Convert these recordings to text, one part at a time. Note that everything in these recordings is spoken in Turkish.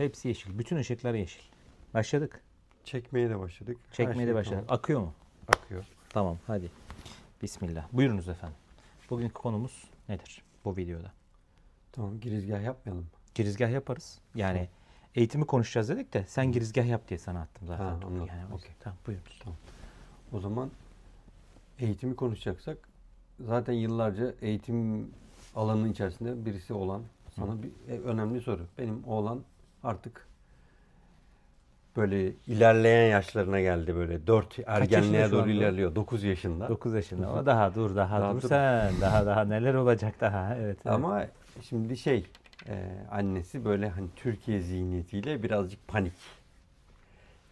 Hepsi yeşil. Bütün ışıklar yeşil. Başladık. Çekmeye de başladık. Çekmeye de şey başladık. Akıyor mu? tamam. Akıyor. Tamam hadi. Bismillah. Buyurunuz efendim. Bugünkü konumuz nedir bu videoda? Tamam girizgah yapmayalım. mı? Girizgah yaparız. Yani eğitimi konuşacağız dedik de sen girizgah yap diye sana attım zaten. Ha, anladım. Yani, o yüzden. Okey. Tamam buyurunuz. O zaman eğitimi konuşacaksak zaten yıllarca eğitim alanının içerisinde birisi olan sana bir e, önemli soru. Benim oğlan artık böyle ilerleyen yaşlarına geldi böyle 4 yaşında ergenliğe şu doğru anda? ilerliyor 9 yaşında. 9 yaşında ama daha dur daha, Daha dur dur. sen. Daha daha neler olacak daha. Evet. evet. Ama şimdi şey e, annesi böyle hani Türkiye zihniyetiyle birazcık panik.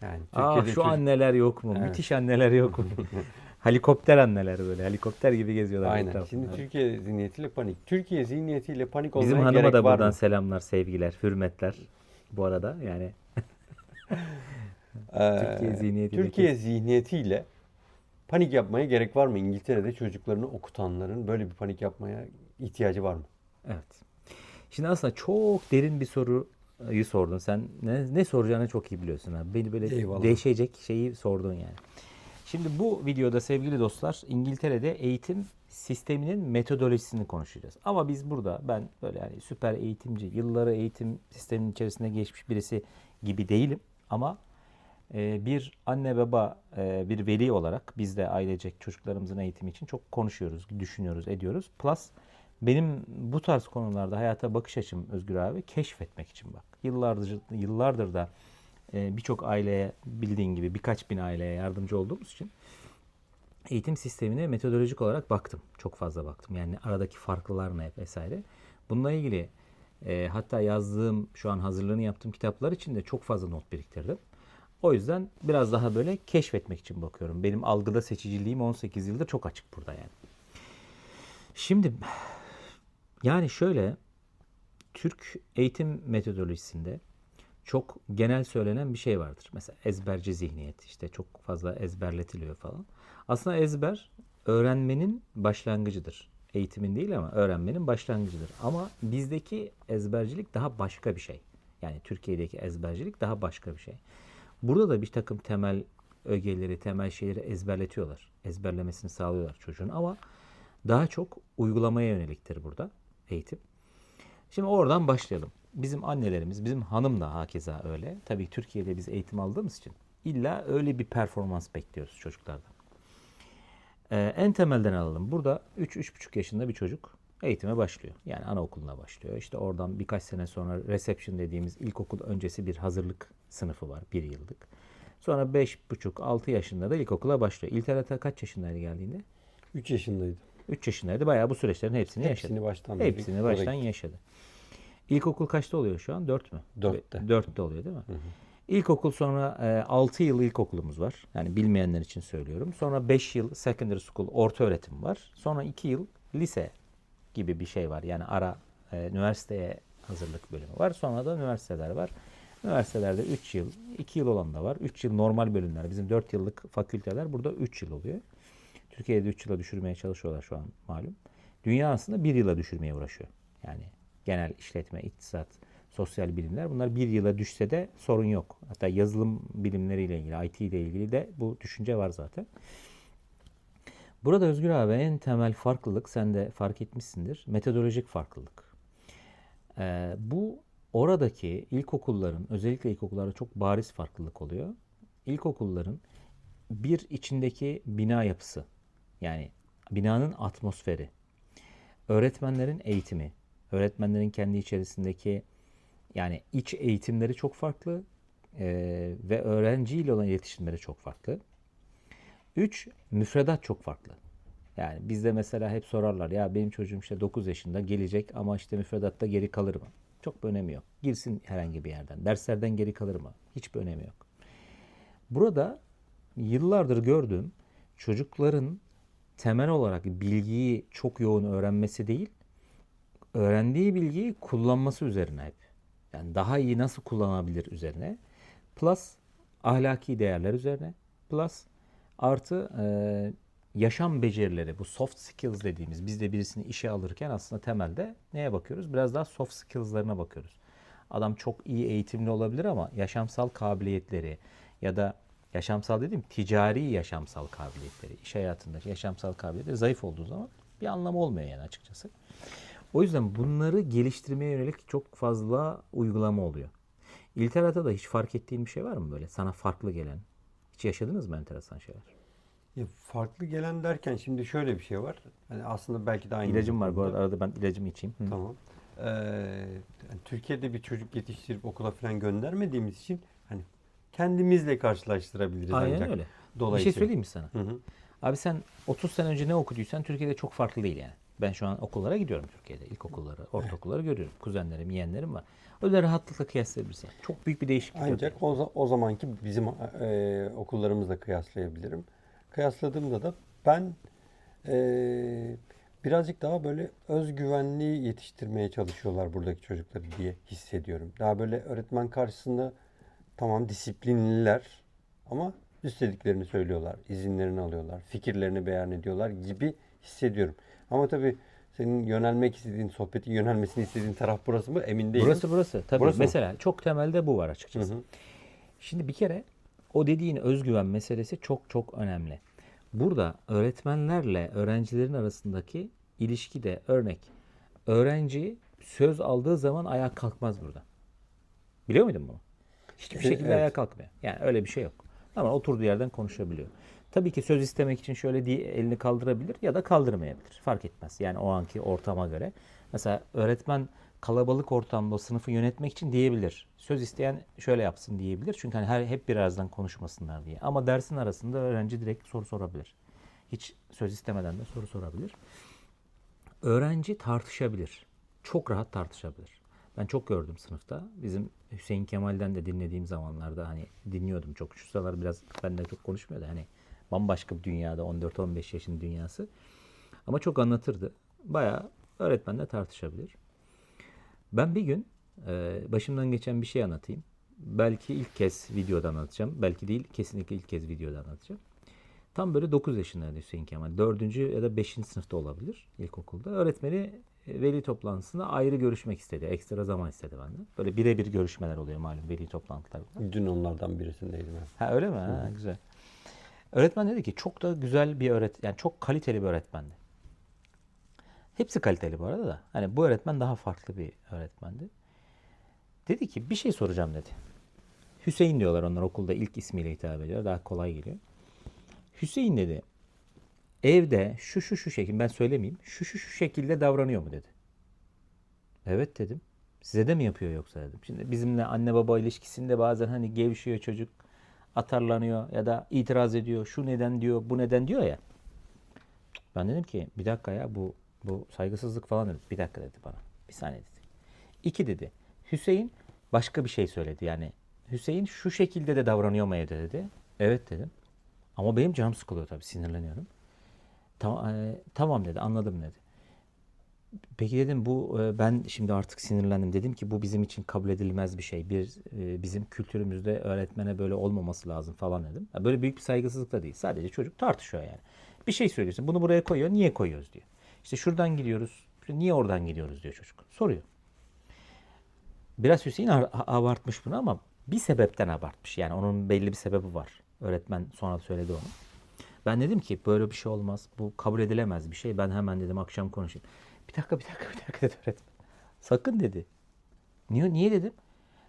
Yani Aa, şu çocuk- anneler yok mu? Müthiş anneler yok mu? Helikopter anneler böyle. Helikopter gibi geziyorlar. Aynen. etrafında. Şimdi. Türkiye zihniyetiyle panik. Türkiye zihniyetiyle panik olmaya Bizim hanıma gerek da var buradan mı? selamlar, sevgiler, hürmetler. Bu arada yani Ee, Türkiye zihniyetiyle Türkiye zihniyetiyle panik yapmaya gerek var mı? İngiltere'de çocuklarını okutanların böyle bir panik yapmaya ihtiyacı var mı? evet. Şimdi aslında çok derin bir soruyu sordun. Sen ne, ne soracağını çok iyi biliyorsun. Abi. Beni böyle Eyvallah. değişecek şeyi sordun yani. Şimdi bu videoda sevgili dostlar İngiltere'de eğitim sisteminin metodolojisini konuşacağız. Ama biz burada ben böyle yani süper eğitimci, yılları eğitim sisteminin içerisinde geçmiş birisi gibi değilim. Ama e, bir anne baba, e, bir veli olarak biz de ailecek çocuklarımızın eğitimi için çok konuşuyoruz, düşünüyoruz, ediyoruz. Plus benim bu tarz konularda hayata bakış açım Özgür abi keşfetmek için bak. Yıllardır yıllardır da e, birçok aileye bildiğin gibi birkaç bin aileye yardımcı olduğumuz için eğitim sistemine metodolojik olarak baktım. Çok fazla baktım. Yani aradaki farklılar ne vesaire. Bununla ilgili e, hatta yazdığım şu an hazırlığını yaptığım kitaplar için de çok fazla not biriktirdim. O yüzden biraz daha böyle keşfetmek için bakıyorum. Benim algıda seçiciliğim 18 yıldır çok açık burada yani. Şimdi yani şöyle Türk eğitim metodolojisinde çok genel söylenen bir şey vardır. Mesela ezberci zihniyet işte çok fazla ezberletiliyor falan. Aslında ezber öğrenmenin başlangıcıdır. Eğitimin değil ama öğrenmenin başlangıcıdır. Ama bizdeki ezbercilik daha başka bir şey. Yani Türkiye'deki ezbercilik daha başka bir şey. Burada da bir takım temel ögeleri, temel şeyleri ezberletiyorlar. Ezberlemesini sağlıyorlar çocuğun ama daha çok uygulamaya yöneliktir burada eğitim. Şimdi oradan başlayalım. Bizim annelerimiz, bizim hanım da hakeza öyle. Tabii Türkiye'de biz eğitim aldığımız için illa öyle bir performans bekliyoruz çocuklardan. Ee, en temelden alalım. Burada 3-3,5 yaşında bir çocuk eğitime başlıyor. Yani anaokuluna başlıyor. İşte oradan birkaç sene sonra reception dediğimiz ilkokul öncesi bir hazırlık sınıfı var. Bir yıllık. Sonra 5,5-6 yaşında da ilkokula başlıyor. İlterata kaç yaşındaydı geldiğinde? 3 yaşındaydı. 3 yaşındaydı. Bayağı bu süreçlerin hepsini, Hepsini yaşadı. baştan beri Hepsini baştan yaşadı. İlkokul kaçta oluyor şu an? 4 mü? Dörtte. 4'te oluyor değil mi? İlkokul sonra e, 6 yıl ilkokulumuz var. Yani bilmeyenler için söylüyorum. Sonra 5 yıl secondary school orta öğretim var. Sonra 2 yıl lise gibi bir şey var. Yani ara e, üniversiteye hazırlık bölümü var. Sonra da üniversiteler var. Üniversitelerde 3 yıl, 2 yıl olan da var. 3 yıl normal bölümler. Bizim 4 yıllık fakülteler burada 3 yıl oluyor. Türkiye'de 3 yıla düşürmeye çalışıyorlar şu an malum. Dünya aslında 1 yıla düşürmeye uğraşıyor. Yani genel işletme, iktisat, sosyal bilimler bunlar 1 yıla düşse de sorun yok. Hatta yazılım bilimleriyle ilgili, IT ile ilgili de bu düşünce var zaten. Burada Özgür abi en temel farklılık sen de fark etmişsindir. Metodolojik farklılık. Ee, bu oradaki ilkokulların özellikle ilkokullarda çok bariz farklılık oluyor. İlkokulların bir içindeki bina yapısı yani binanın atmosferi, öğretmenlerin eğitimi, öğretmenlerin kendi içerisindeki yani iç eğitimleri çok farklı eee, ve öğrenciyle olan iletişimleri çok farklı. Üç, müfredat çok farklı. Yani bizde mesela hep sorarlar ya benim çocuğum işte 9 yaşında gelecek ama işte müfredatta geri kalır mı? Çok bir önemi yok. Girsin herhangi bir yerden. Derslerden geri kalır mı? Hiçbir önemi yok. Burada yıllardır gördüğüm çocukların temel olarak bilgiyi çok yoğun öğrenmesi değil, öğrendiği bilgiyi kullanması üzerine hep. Yani daha iyi nasıl kullanabilir üzerine. Plus ahlaki değerler üzerine. Plus artı e, yaşam becerileri bu soft skills dediğimiz biz de birisini işe alırken aslında temelde neye bakıyoruz? Biraz daha soft skills'larına bakıyoruz. Adam çok iyi eğitimli olabilir ama yaşamsal kabiliyetleri ya da yaşamsal dediğim ticari yaşamsal kabiliyetleri, iş hayatındaki yaşamsal kabiliyetleri zayıf olduğu zaman bir anlamı olmuyor yani açıkçası. O yüzden bunları geliştirmeye yönelik çok fazla uygulama oluyor. İltirat'ta da hiç fark ettiğin bir şey var mı böyle sana farklı gelen? Hiç yaşadınız mı enteresan şeyler? Ya farklı gelen derken şimdi şöyle bir şey var. Hani aslında belki de aynı. İlacım var bu arada. Arada ben ilacımı içeyim. Hı. Tamam. Ee, yani Türkiye'de bir çocuk yetiştirip okula falan göndermediğimiz için hani kendimizle karşılaştırabiliriz Aynen ancak. öyle. Bir şey Dolayısıyla. söyleyeyim mi sana? Hı hı. Abi sen 30 sene önce ne okuduysan Türkiye'de çok farklı değil yani. Ben şu an okullara gidiyorum Türkiye'de. İlkokulları, ortaokulları görüyorum. Kuzenlerim, yeğenlerim var. Öyle rahatlıkla kıyaslayabilirsin. Yani. Çok büyük bir değişiklik. Ancak o, za- o zamanki bizim e, okullarımızla kıyaslayabilirim. Kıyasladığımda da ben e, birazcık daha böyle özgüvenli yetiştirmeye çalışıyorlar buradaki çocukları diye hissediyorum. Daha böyle öğretmen karşısında tamam disiplinliler ama istediklerini söylüyorlar, izinlerini alıyorlar, fikirlerini beyan ediyorlar gibi hissediyorum. Ama tabii senin yönelmek istediğin, sohbetin yönelmesini istediğin taraf burası mı emin değilim. Burası burası. Tabii Burası mı? mesela çok temelde bu var Hı açıkçası. hı. Şimdi bir kere o dediğin özgüven meselesi çok çok önemli. Burada öğretmenlerle öğrencilerin arasındaki ilişki de örnek. Öğrenci söz aldığı zaman ayağa kalkmaz burada. Biliyor muydun bunu? Hiçbir E, şekilde evet. ayağa kalkmıyor. Yani öyle bir şey yok. Ama oturduğu yerden konuşabiliyor. Tabii ki söz istemek için şöyle diye elini kaldırabilir ya da kaldırmayabilir. Fark etmez. Yani o anki ortama göre. Mesela öğretmen kalabalık ortamda sınıfı yönetmek için diyebilir. Söz isteyen şöyle yapsın diyebilir. Çünkü hani her hep birazdan konuşmasınlar diye. Ama dersin arasında öğrenci direkt soru sorabilir. Hiç söz istemeden de soru sorabilir. Öğrenci tartışabilir. Çok rahat tartışabilir. Ben çok gördüm sınıfta. Bizim Hüseyin Kemal'den de dinlediğim zamanlarda hani dinliyordum çok. Şu sıralar biraz benden çok konuşmuyordu. Hani bambaşka bir dünyada 14-15 yaşın dünyası. Ama çok anlatırdı. Bayağı öğretmenle tartışabilir. Ben bir gün e, başımdan geçen bir şey anlatayım. Belki ilk kez videoda anlatacağım. Belki değil kesinlikle ilk kez videoda anlatacağım. Tam böyle 9 yaşındaydı Hüseyin Kemal. 4. ya da 5. sınıfta olabilir ilkokulda. Öğretmeni e, veli toplantısında ayrı görüşmek istedi. Ekstra zaman istedi benden. Böyle birebir görüşmeler oluyor malum veli toplantılarında. Dün onlardan birisindeydim. ben. Ha öyle mi? Ha, güzel. Öğretmen dedi ki çok da güzel bir öğret yani çok kaliteli bir öğretmendi. Hepsi kaliteli bu arada da. Hani bu öğretmen daha farklı bir öğretmendi. Dedi ki bir şey soracağım dedi. Hüseyin diyorlar onlar okulda ilk ismiyle hitap ediyor. Daha kolay geliyor. Hüseyin dedi. Evde şu şu şu şekilde ben söylemeyeyim. Şu şu şu şekilde davranıyor mu dedi. Evet dedim. Size de mi yapıyor yoksa dedim. Şimdi bizimle anne baba ilişkisinde bazen hani gevşiyor çocuk, atarlanıyor ya da itiraz ediyor. Şu neden diyor, bu neden diyor ya. Ben dedim ki bir dakika ya bu bu saygısızlık falan dedim. Bir dakika dedi bana. Bir saniye dedi. İki dedi. Hüseyin başka bir şey söyledi. Yani Hüseyin şu şekilde de davranıyor mu evde dedi. Evet dedim. Ama benim canım sıkılıyor tabii sinirleniyorum. Tamam, tamam dedi anladım dedi. Peki dedim bu e, ben şimdi artık sinirlendim. Dedim ki bu bizim için kabul edilmez bir şey. Bir e, bizim kültürümüzde öğretmene böyle olmaması lazım falan dedim. Böyle büyük bir saygısızlık da değil. Sadece çocuk tartışıyor yani. Bir şey söylüyorsun. Bunu buraya koyuyor. Niye koyuyoruz diyor. İşte şuradan gidiyoruz. Niye oradan gidiyoruz diyor çocuk. Soruyor. Biraz Hüseyin ar- abartmış bunu ama bir sebepten abartmış. Yani onun belli bir sebebi var. Öğretmen sonra söyledi onu. Ben dedim ki böyle bir şey olmaz. Bu kabul edilemez bir şey. Ben hemen dedim akşam konuşayım. Bir dakika bir dakika bir dakika dedi öğretmen. Sakın dedi. Niye, niye dedim?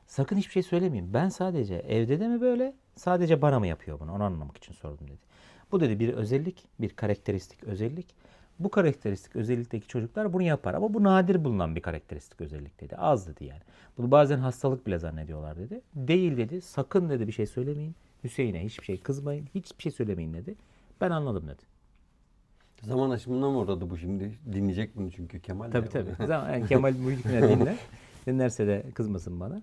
Sakın hiçbir şey söylemeyeyim. Ben sadece evde de mi böyle? Sadece bana mı yapıyor bunu? Onu anlamak için sordum dedi. Bu dedi bir özellik, bir karakteristik özellik. Bu karakteristik özellikteki çocuklar bunu yapar ama bu nadir bulunan bir karakteristik özellik dedi. Az dedi yani. Bunu bazen hastalık bile zannediyorlar dedi. Değil dedi. Sakın dedi bir şey söylemeyin. Hüseyin'e hiçbir şey kızmayın. Hiçbir şey söylemeyin dedi. Ben anladım dedi. Zaman aşımından mı uğradı bu şimdi? Dinleyecek bunu çünkü Kemal. Tabii tabii. Zaman, yani Kemal bu hükmüne dinler. Dinlerse de kızmasın bana.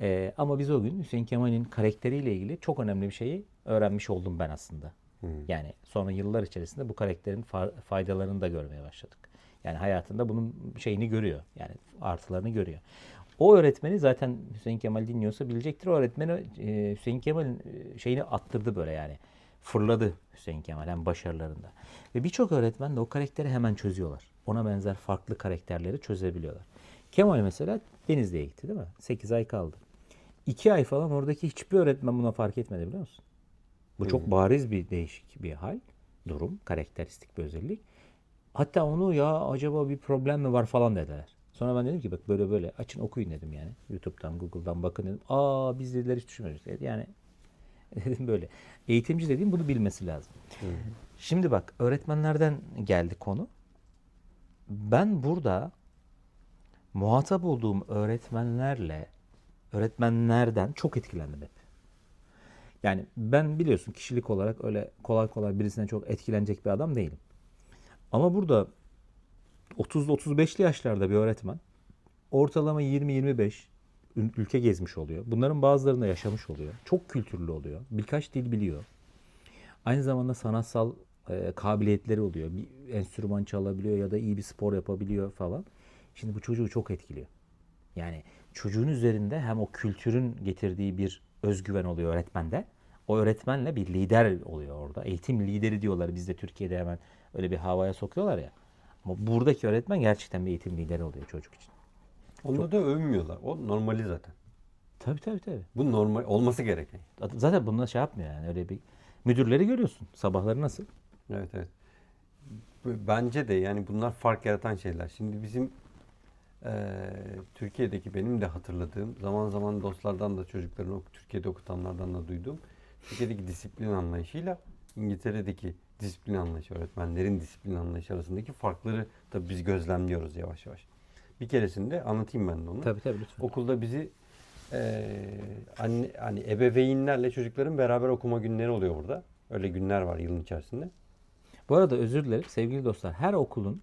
Ee, ama biz o gün Hüseyin Kemal'in karakteriyle ilgili çok önemli bir şeyi öğrenmiş oldum ben aslında. Yani sonra yıllar içerisinde bu karakterin fa- faydalarını da görmeye başladık. Yani hayatında bunun şeyini görüyor. Yani artılarını görüyor. O öğretmeni zaten Hüseyin Kemal dinliyorsa bilecektir. O öğretmeni e, Hüseyin Kemal'in e, şeyini attırdı böyle yani. Fırladı Hüseyin Kemal hem başarılarında. Ve birçok öğretmen de o karakteri hemen çözüyorlar. Ona benzer farklı karakterleri çözebiliyorlar. Kemal mesela Denizli'ye gitti değil mi? 8 ay kaldı. 2 ay falan oradaki hiçbir öğretmen buna fark etmedi biliyor musun? Bu çok bariz bir değişik bir hal, durum, karakteristik bir özellik. Hatta onu ya acaba bir problem mi var falan dediler. Sonra ben dedim ki bak böyle böyle açın okuyun dedim yani. YouTube'dan, Google'dan bakın dedim. Aa biz dediler hiç dedi. Yani dedim böyle. Eğitimci dediğim bunu bilmesi lazım. Şimdi bak öğretmenlerden geldi konu. Ben burada muhatap olduğum öğretmenlerle öğretmenlerden çok etkilendim hep. Yani ben biliyorsun kişilik olarak öyle kolay kolay birisine çok etkilenecek bir adam değilim. Ama burada 30'lu 35'li yaşlarda bir öğretmen ortalama 20-25 ül- ülke gezmiş oluyor. Bunların bazılarında yaşamış oluyor. Çok kültürlü oluyor. Birkaç dil biliyor. Aynı zamanda sanatsal e, kabiliyetleri oluyor. Bir enstrüman çalabiliyor ya da iyi bir spor yapabiliyor falan. Şimdi bu çocuğu çok etkiliyor. Yani çocuğun üzerinde hem o kültürün getirdiği bir özgüven oluyor öğretmende. O öğretmenle bir lider oluyor orada. Eğitim lideri diyorlar. Bizde Türkiye'de hemen öyle bir havaya sokuyorlar ya. Ama buradaki öğretmen gerçekten bir eğitim lideri oluyor çocuk için. Onu da övmüyorlar. O normali zaten. Tabii tabii tabii. Bu normal olması gereken. Zaten bununla şey yapmıyor yani öyle bir müdürleri görüyorsun. Sabahları nasıl? Evet evet. Bence de yani bunlar fark yaratan şeyler. Şimdi bizim eee, Türkiye'deki benim de hatırladığım zaman zaman dostlardan da çocuklarını Türkiye'de okutanlardan da duyduğum Türkiye'deki disiplin anlayışıyla İngiltere'deki disiplin anlayışı, öğretmenlerin disiplin anlayışı arasındaki farkları tabii biz gözlemliyoruz yavaş yavaş. Bir keresinde anlatayım ben de onu. Tabii tabii lütfen. Okulda bizi eee anne, hani ebeveynlerle çocukların beraber okuma günleri oluyor burada. Öyle günler var yılın içerisinde. Bu arada özür dilerim sevgili dostlar. Her okulun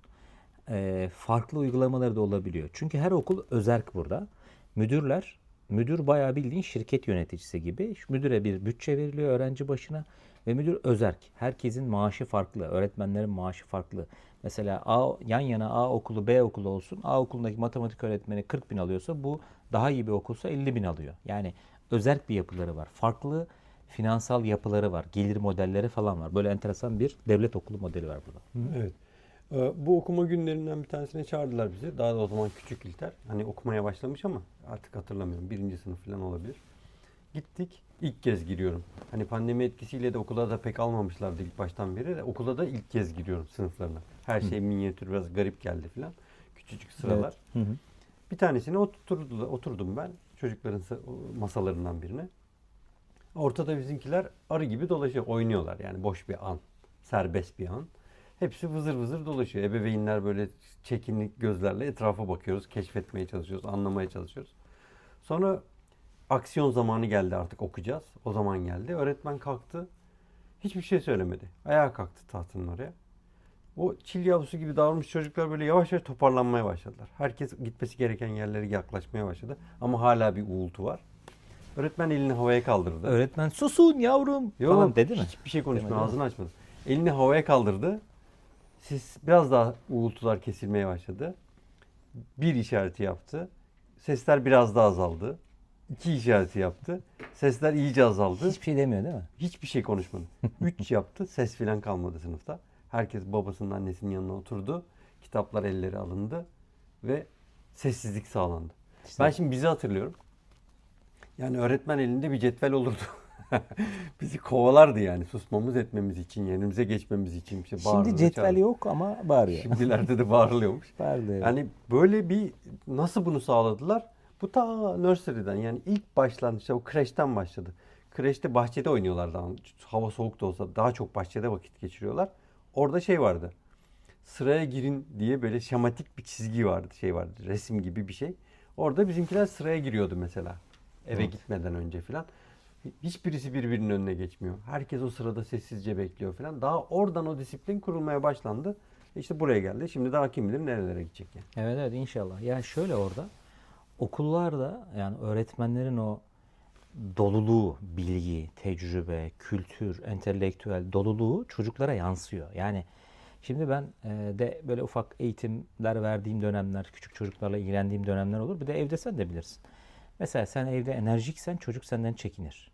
e, farklı uygulamaları da olabiliyor. Çünkü her okul özerk burada. Müdürler, müdür bayağı bildiğin şirket yöneticisi gibi. Müdüre bir bütçe veriliyor öğrenci başına ve müdür özerk. Herkesin maaşı farklı, öğretmenlerin maaşı farklı. Mesela A, yan yana A okulu B okulu olsun. A okulundaki matematik öğretmeni 40 bin alıyorsa bu daha iyi bir okulsa 50 bin alıyor. Yani özerk bir yapıları var. Farklı finansal yapıları var. Gelir modelleri falan var. Böyle enteresan bir devlet okulu modeli var burada. Evet. Ee, Bu okuma günlerinden bir tanesine çağırdılar bizi. Daha da o zaman küçük İlter. Hani okumaya başlamış ama artık hatırlamıyorum. Birinci sınıf falan olabilir. Gittik. İlk kez giriyorum. Hani pandemi etkisiyle de okula da pek almamışlardı ilk baştan beri. De, okula da ilk kez giriyorum sınıflarına. Her şey minyatür biraz garip geldi falan. Küçücük sıralar. Hı hı. Bir tanesine oturdu, oturdum ben çocukların masalarından birine. Ortada bizimkiler arı gibi dolaşıyor, oynuyorlar yani boş bir an, serbest bir an. Hepsi vızır vızır dolaşıyor. Ebeveynler böyle çekinlik gözlerle etrafa bakıyoruz, keşfetmeye çalışıyoruz, anlamaya çalışıyoruz. Sonra aksiyon zamanı geldi artık okuyacağız. O zaman geldi. Öğretmen kalktı. Hiçbir şey söylemedi. Ayağa kalktı tahtının oraya. O çil yavrusu gibi davranmış çocuklar böyle yavaş yavaş toparlanmaya başladılar. Herkes gitmesi gereken yerlere yaklaşmaya başladı. Ama hala bir uğultu var. Öğretmen elini havaya kaldırdı. Öğretmen susun yavrum Yok, falan dedi mi? Hiçbir şey konuşmuyor. Demedi? Ağzını açmadı. Elini havaya kaldırdı. Siz biraz daha uğultular kesilmeye başladı. Bir işareti yaptı. Sesler biraz daha azaldı. İki işareti yaptı. Sesler iyice azaldı. Hiçbir şey demiyor değil mi? Hiçbir şey konuşmadı. Üç yaptı. Ses filan kalmadı sınıfta. Herkes babasının annesinin yanına oturdu. Kitaplar elleri alındı. Ve sessizlik sağlandı. İşte- Ben şimdi bizi hatırlıyorum. Yani öğretmen elinde bir cetvel olurdu. Bizi kovalardı yani susmamız etmemiz için, yerimize geçmemiz için. İşte Şimdi cetvel çağırır. yok ama bağırıyor. Şimdilerde de bağırılıyormuş. Bağırıyor. Yani böyle bir nasıl bunu sağladılar? Bu ta nursery'den yani ilk başlangıçta o kreşten başladı. Kreşte bahçede oynuyorlar daha. Hava soğuk da olsa daha çok bahçede vakit geçiriyorlar. Orada şey vardı. Sıraya girin diye böyle şematik bir çizgi vardı, şey vardı. Resim gibi bir şey. Orada bizimkiler sıraya giriyordu mesela. Eve Evet. gitmeden önce filan. Hiçbirisi birbirinin önüne geçmiyor. Herkes o sırada sessizce bekliyor filan. Daha oradan o disiplin kurulmaya başlandı. İşte buraya geldi. Şimdi daha kim bilir nerelere gidecek yani. Evet evet inşallah. Yani şöyle orada okullarda yani öğretmenlerin o doluluğu, bilgi, tecrübe, kültür, entelektüel doluluğu çocuklara yansıyor. Yani şimdi ben e, de böyle ufak eğitimler verdiğim dönemler, küçük çocuklarla ilgilendiğim dönemler olur. Bir de evde sen de bilirsin. Mesela sen evde enerjiksen çocuk senden çekinir.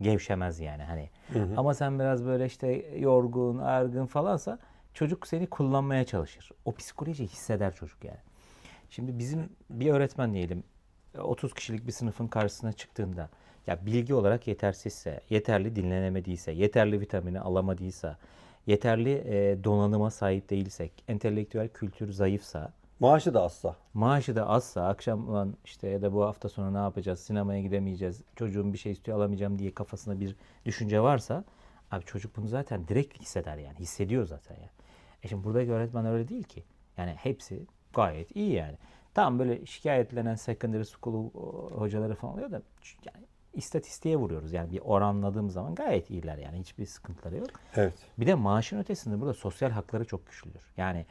Gevşemez yani hani. Ama sen biraz böyle işte yorgun, argın falansa çocuk seni kullanmaya çalışır. O psikoloji hisseder çocuk yani. Şimdi bizim bir öğretmen diyelim 30 kişilik bir sınıfın karşısına çıktığında ya bilgi olarak yetersizse, yeterli dinlenemediyse, yeterli vitamini alamadıysa, yeterli e, donanıma sahip değilsek, entelektüel kültür zayıfsa, Maaşı da azsa. maaşı da azsa, akşam "Ulan işte ya da bu hafta sonu ne yapacağız, sinemaya gidemeyeceğiz, çocuğum bir şey istiyor alamayacağım diye kafasında bir düşünce varsa, abi çocuk bunu zaten direkt hisseder yani, hissediyor zaten yani. E şimdi buradaki öğretmen öyle değil ki. Yani hepsi gayet iyi yani. Tamam böyle şikayetlenen secondary school hocaları falan oluyor da yani istatistiğe vuruyoruz. Yani bir oranladığım zaman gayet iyiler yani hiçbir sıkıntıları yok. Evet. Bir de maaşın ötesinde burada sosyal hakları çok güçlüdür. Yani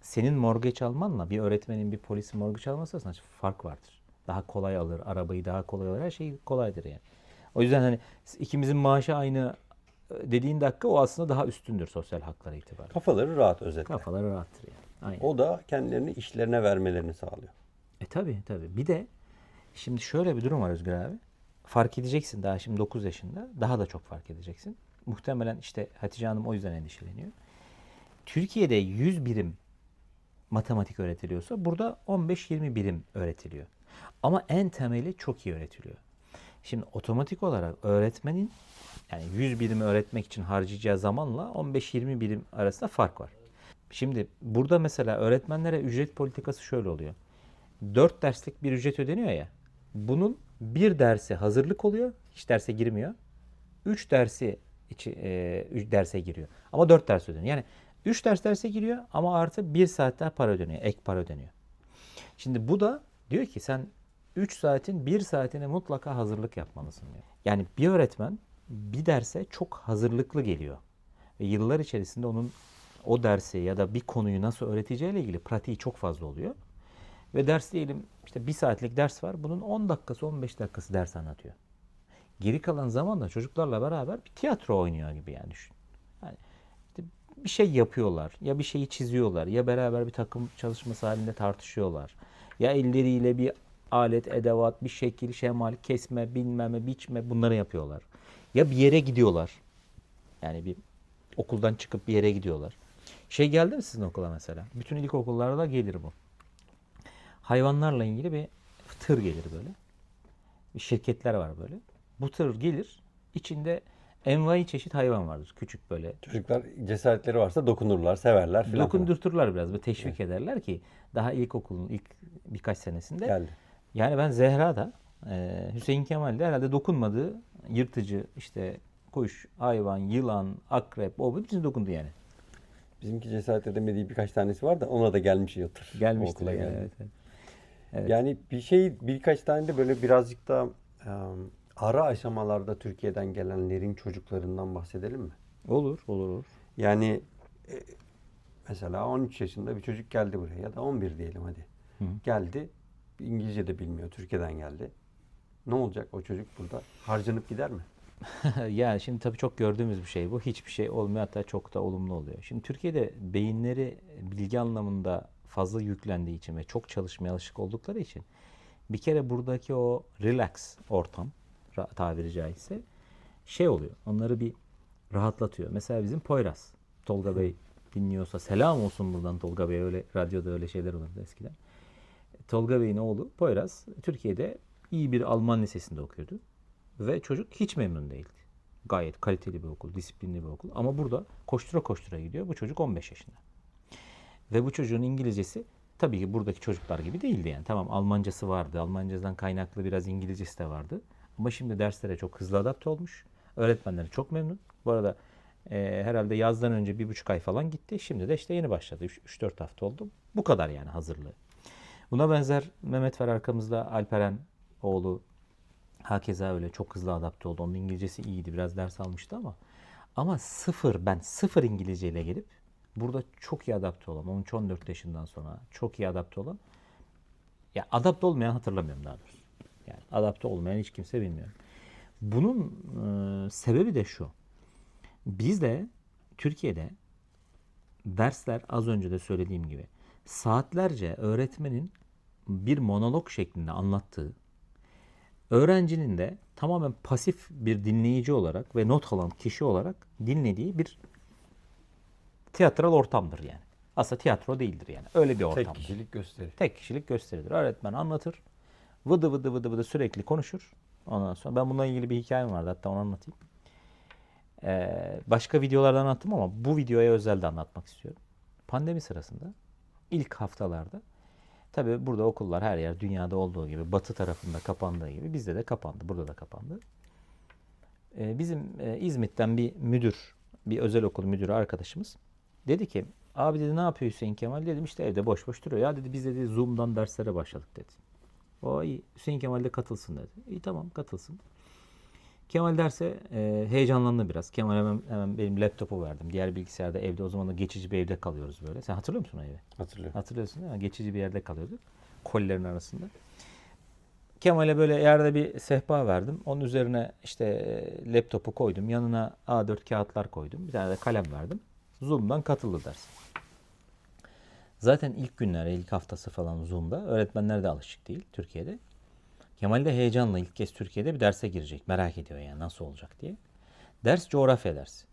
senin mortgage almanla bir öğretmenin bir polisin mortgage alması arasında fark vardır. Daha kolay alır, arabayı daha kolay alır, her şey kolaydır yani. O yüzden hani ikimizin maaşı aynı e, dediğin dakika o aslında daha üstündür sosyal haklara itibariyle. Kafaları rahat özetle. Kafaları rahattır yani. Aynen. O da kendilerini işlerine vermelerini sağlıyor. E tabi tabi. Bir de şimdi şöyle bir durum var Özgür abi. Fark edeceksin daha şimdi 9 yaşında. Daha da çok fark edeceksin. Muhtemelen işte Hatice Hanım o yüzden endişeleniyor. Türkiye'de 100 birim matematik öğretiliyorsa burada 15-20 birim öğretiliyor. Ama en temeli çok iyi öğretiliyor. Şimdi otomatik olarak öğretmenin yani 100 birimi öğretmek için harcayacağı zamanla 15-20 birim arasında fark var. Şimdi burada mesela öğretmenlere ücret politikası şöyle oluyor. 4 derslik bir ücret ödeniyor ya. Bunun bir dersi hazırlık oluyor. Hiç derse girmiyor. 3 dersi içi, e, derse giriyor. Ama 4 ders ödeniyor. Yani 3 ders derse giriyor ama artı 1 saat daha para ödeniyor. Ek para ödeniyor. Şimdi bu da diyor ki sen 3 saatin 1 saatine mutlaka hazırlık yapmalısın diyor. Yani bir öğretmen bir derse çok hazırlıklı geliyor. Ve yıllar içerisinde onun o dersi ya da bir konuyu nasıl öğreteceğiyle ilgili pratiği çok fazla oluyor. Ve ders diyelim işte bir saatlik ders var. Bunun 10 dakikası 15 dakikası ders anlatıyor. Geri kalan zaman da çocuklarla beraber bir tiyatro oynuyor gibi yani düşün. Yani işte bir şey yapıyorlar ya bir şeyi çiziyorlar ya beraber bir takım çalışması halinde tartışıyorlar. Ya elleriyle bir alet, edevat, bir şekil, şemal, kesme, bilmeme, biçme bunları yapıyorlar. Ya bir yere gidiyorlar. Yani bir okuldan çıkıp bir yere gidiyorlar. Şey geldi mi sizin okula mesela? Bütün ilkokullarda gelir bu. Hayvanlarla ilgili bir tır gelir böyle. Bir şirketler var böyle. Bu tır gelir. İçinde envai çeşit hayvan vardır. Küçük böyle. Çocuklar cesaretleri varsa dokunurlar, severler filan. Dokundurturlar biraz. Böyle teşvik ederler ki daha ilkokulun ilk birkaç senesinde. Geldi. Yani ben Zehra da e, Hüseyin Kemal de herhalde dokunmadığı yırtıcı işte kuş, hayvan, yılan, akrep o hepsine dokundu yani. Bizimki cesaret edemediği birkaç tanesi var da ona da gelmiş yatır. Gelmişti. Okula yani, evet, evet. Evet. Yani bir şey birkaç tane de böyle birazcık da e, ara aşamalarda Türkiye'den gelenlerin çocuklarından bahsedelim mi? Olur, olur, olur. Yani e, mesela 13 yaşında bir çocuk geldi buraya ya da 11 diyelim hadi. Hı. Geldi. İngilizce de bilmiyor. Türkiye'den geldi. Ne olacak o çocuk burada? Harcanıp gider mi? yani şimdi tabii çok gördüğümüz bir şey bu. Hiçbir şey olmuyor hatta çok da olumlu oluyor. Şimdi Türkiye'de beyinleri bilgi anlamında fazla yüklendiği için ve çok çalışmaya alışık oldukları için bir kere buradaki o relax ortam tabiri caizse şey oluyor. Onları bir rahatlatıyor. Mesela bizim Poyraz. Tolga Bey dinliyorsa selam olsun buradan Tolga Bey. Öyle radyoda öyle şeyler olurdu eskiden. Tolga Bey'in oğlu Poyraz Türkiye'de iyi bir Alman lisesinde okuyordu. Ve çocuk hiç memnun değildi. Gayet kaliteli bir okul, disiplinli bir okul. Ama burada koştura koştura gidiyor. Bu çocuk 15 yaşında. Ve bu çocuğun İngilizcesi tabii ki buradaki çocuklar gibi değildi yani. Tamam Almancası vardı. Almancadan kaynaklı biraz İngilizcesi de vardı. Ama şimdi derslere çok hızlı adapte olmuş. Öğretmenleri çok memnun. Bu arada e, herhalde yazdan önce bir buçuk ay falan gitti. Şimdi de işte yeni başladı. 3-4 hafta oldu. Bu kadar yani hazırlığı. Buna benzer Mehmet var arkamızda. Alperen oğlu Hakeza öyle çok hızlı adapte oldu. Onun İngilizcesi iyiydi. Biraz ders almıştı ama ama sıfır ben sıfır İngilizceyle gelip burada çok iyi adapte olan 13-14 yaşından sonra çok iyi adapte olan ya adapte olmayan hatırlamıyorum daha doğrusu. Yani adapte olmayan hiç kimse bilmiyorum. Bunun e, sebebi de şu. Bizde Türkiye'de dersler az önce de söylediğim gibi saatlerce öğretmenin bir monolog şeklinde anlattığı öğrencinin de tamamen pasif bir dinleyici olarak ve not alan kişi olarak dinlediği bir tiyatral ortamdır yani. Aslında tiyatro değildir yani. Öyle bir ortam. Tek kişilik gösteri. Tek kişilik gösteridir. Öğretmen anlatır. Vıdı vıdı vıdı vıdı sürekli konuşur. Ondan sonra ben bununla ilgili bir hikayem vardı hatta onu anlatayım. Ee, başka videolarda anlattım ama bu videoya özel de anlatmak istiyorum. Pandemi sırasında ilk haftalarda tabii burada okullar her yer dünyada olduğu gibi batı tarafında kapandığı gibi bizde de kapandı. Burada da kapandı. Ee, bizim e, İzmit'ten bir müdür, bir özel okul müdürü arkadaşımız dedi ki abi dedi ne yapıyor Hüseyin Kemal dedim işte evde boş boş duruyor. Ya dedi biz dedi Zoom'dan derslere başladık dedi. O iyi Hüseyin Kemal de katılsın dedi. İyi tamam katılsın. Kemal derse e, heyecanlandı biraz. Kemal hemen, hemen benim laptopu verdim. Diğer bilgisayarda evde o zaman da geçici bir evde kalıyoruz böyle. Sen hatırlıyor musun o evi? Hatırlıyorum. Hatırlıyorsun değil mi? Geçici bir yerde kalıyorduk. Kolilerin arasında. Kemal'e böyle yerde bir sehpa verdim. Onun üzerine işte e, laptopu koydum. Yanına A4 kağıtlar koydum. Bir tane de kalem verdim. Zoom'dan katıldı ders. Zaten ilk günler, ilk haftası falan Zoom'da öğretmenler de alışık değil Türkiye'de. Kemal de heyecanla ilk kez Türkiye'de bir derse girecek. Merak ediyor yani nasıl olacak diye. Ders coğrafya dersi.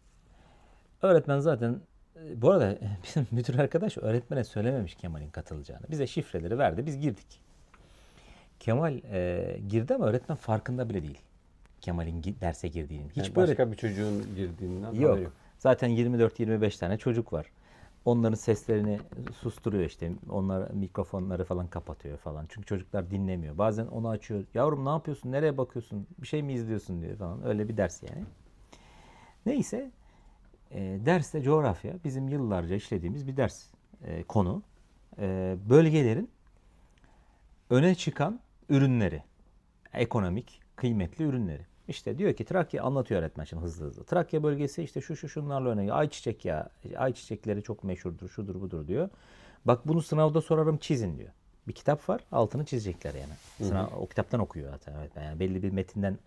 Öğretmen zaten e, bu arada bizim müdür arkadaş öğretmene söylememiş Kemal'in katılacağını. Bize şifreleri verdi. Biz girdik. Kemal e, girdi ama öğretmen farkında bile değil. Kemal'in gi- derse girdiğinin. Hiç Yani böyle başka bir çocuğun girdiğinden yok. yok. Zaten 24-25 tane çocuk var. Onların seslerini susturuyor işte. Onlar mikrofonları falan kapatıyor falan. Çünkü çocuklar dinlemiyor. Bazen onu açıyor. Yavrum ne yapıyorsun? Nereye bakıyorsun? Bir şey mi izliyorsun diyor falan. Öyle bir ders yani. Neyse e, derste coğrafya bizim yıllarca işlediğimiz bir ders e, konu. E, bölgelerin öne çıkan ürünleri. Ekonomik, kıymetli ürünleri. İşte diyor ki Trakya anlatıyor öğretmen şimdi hızlı hızlı. Trakya bölgesi işte şu şu şunlarla öne. Ayçiçek ya. Ayçiçekleri çok meşhurdur, şudur budur diyor. Bak bunu sınavda sorarım çizin diyor. Bir kitap var altını çizecekler yani. Sınav, o kitaptan okuyor zaten. Evet, yani belli bir metinden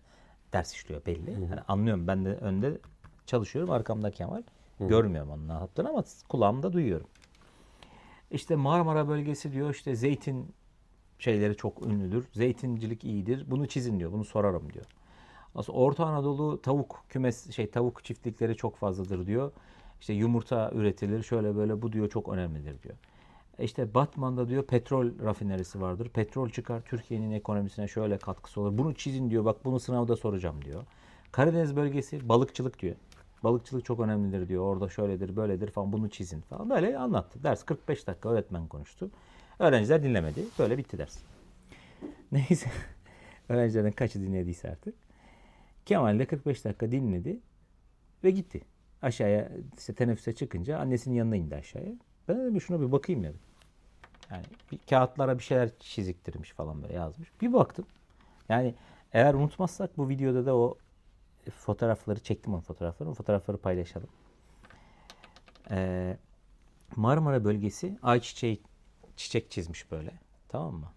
ders işliyor belli. Yani anlıyorum ben de önde çalışıyorum arkamda Kemal. Görmüyorum onun ne yaptığını ama kulağımda duyuyorum. İşte Marmara bölgesi diyor işte zeytin şeyleri çok ünlüdür. Zeytincilik iyidir. Bunu çizin diyor. Bunu sorarım diyor. Aslında Orta Anadolu tavuk kümes şey tavuk çiftlikleri çok fazladır diyor. İşte yumurta üretilir. Şöyle böyle bu diyor çok önemlidir diyor. E İşte Batman'da diyor petrol rafinerisi vardır. Petrol çıkar Türkiye'nin ekonomisine şöyle katkısı olur. Bunu çizin diyor. Bak bunu sınavda soracağım diyor. Karadeniz bölgesi balıkçılık diyor. Balıkçılık çok önemlidir diyor. Orada şöyledir, böyledir falan bunu çizin falan. Böyle anlattı. Ders 45 dakika öğretmen konuştu. Öğrenciler dinlemedi. Böyle bitti ders. Neyse. Öğrencilerin kaçı dinlediyse artık. Kemal de 45 dakika dinledi ve gitti. Aşağıya işte teneffüse çıkınca annesinin yanına indi aşağıya. Ben dedim şuna bir bakayım dedim. Yani bir kağıtlara bir şeyler çiziktirmiş falan böyle yazmış. Bir baktım. Yani eğer unutmazsak bu videoda da o fotoğrafları çektim onun fotoğraflarını. O fotoğrafları paylaşalım. Ee, Marmara bölgesi ayçiçeği çiçek çizmiş böyle. Tamam mı?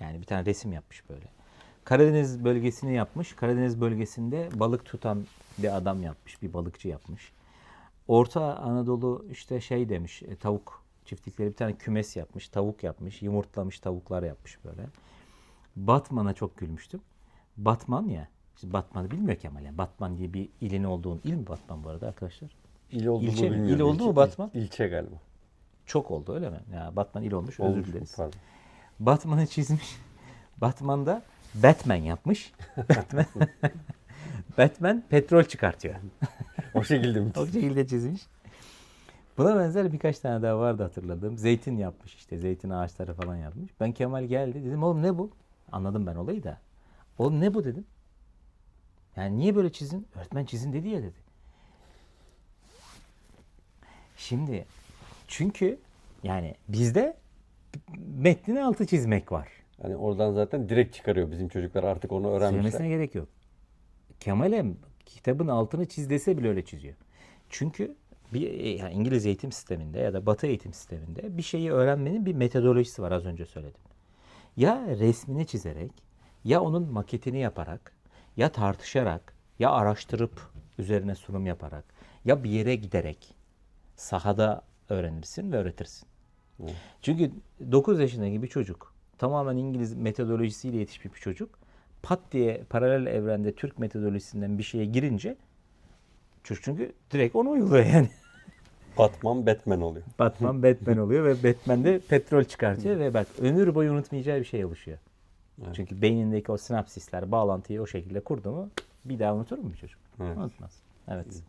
Yani bir tane resim yapmış böyle. Karadeniz bölgesini yapmış. Karadeniz bölgesinde balık tutan bir adam yapmış. Bir balıkçı yapmış. Orta Anadolu işte şey demiş. e, tavuk çiftlikleri bir tane kümes yapmış. Tavuk yapmış. Yumurtlamış tavuklar yapmış böyle. Batman'a çok gülmüştüm. Batman ya. Şimdi Batman'ı bilmiyor Kemal yani. Batman diye bir ilin olduğunu. İl mi Batman bu arada arkadaşlar? İl olduğunu İlçe mi? bilmiyorum. İl oldu mu İlçe- Batman? il- İlçe galiba. Çok oldu öyle mi? Ya Batman il olmuş. Özür Olmuş mu? dileriz. Pardon. Batman'ı çizmiş. Batman'da Batman yapmış. Batman, Batman petrol çıkartıyor. O şekilde mi? O şekilde çizmiş. Buna benzer birkaç tane daha vardı hatırladığım. Zeytin yapmış işte. Zeytin ağaçları falan yapmış. Ben Kemal geldi. Dedim oğlum ne bu? Anladım ben olayı da. Oğlum ne bu dedim. Yani niye böyle çizin? Öğretmen çizin dedi ya dedi. Şimdi çünkü yani bizde metnin altı çizmek var. Hani oradan zaten direkt çıkarıyor bizim çocuklar artık onu öğrenmişler. Söylemesine gerek yok. Kemal'e kitabın altını çiz dese bile öyle çiziyor. Çünkü bir e, yani İngiliz eğitim sisteminde ya da Batı eğitim sisteminde bir şeyi öğrenmenin bir metodolojisi var az önce söyledim. Ya resmini çizerek, ya onun maketini yaparak, ya tartışarak, ya araştırıp üzerine sunum yaparak, ya bir yere giderek sahada öğrenirsin ve öğretirsin. Çünkü 9 yaşındaki bir çocuk, tamamen İngiliz metodolojisiyle yetişmiş bir çocuk, pat diye paralel evrende Türk metodolojisinden bir şeye girince çocuk çünkü direkt onu uyguluyor yani. Batman Batman oluyor. Batman Batman oluyor ve Batman de petrol çıkartıyor ve bak ömür boyu unutmayacağı bir şey oluşuyor. Evet. Çünkü beynindeki o sinapsisler bağlantıyı o şekilde kurdu mu bir daha unutur mu çocuk? Evet. Unutmaz. Evet.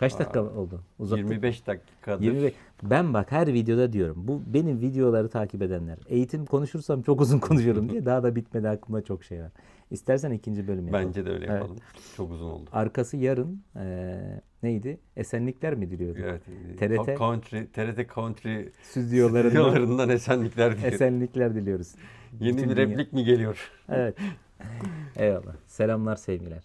Kaç dakika oldu? Uzattık. 25 dakikadır. 25. Ben bak her videoda diyorum. Bu benim videoları takip edenler. Eğitim konuşursam çok uzun konuşurum diye daha da bitmedi aklımda çok şey var. İstersen ikinci bölüm yapalım. Bence de öyle Evet. yapalım. Çok uzun oldu. Arkası yarın eee, neydi? Esenlikler mi diliyordu? Evet. TRT Country, TRT Country Stüdyolarından stüdyolarından esenlikler diyor. esenlikler diliyoruz. Yeni Bütün bir dünya- replik mi geliyor? Evet. Eyvallah. Selamlar sevgiler.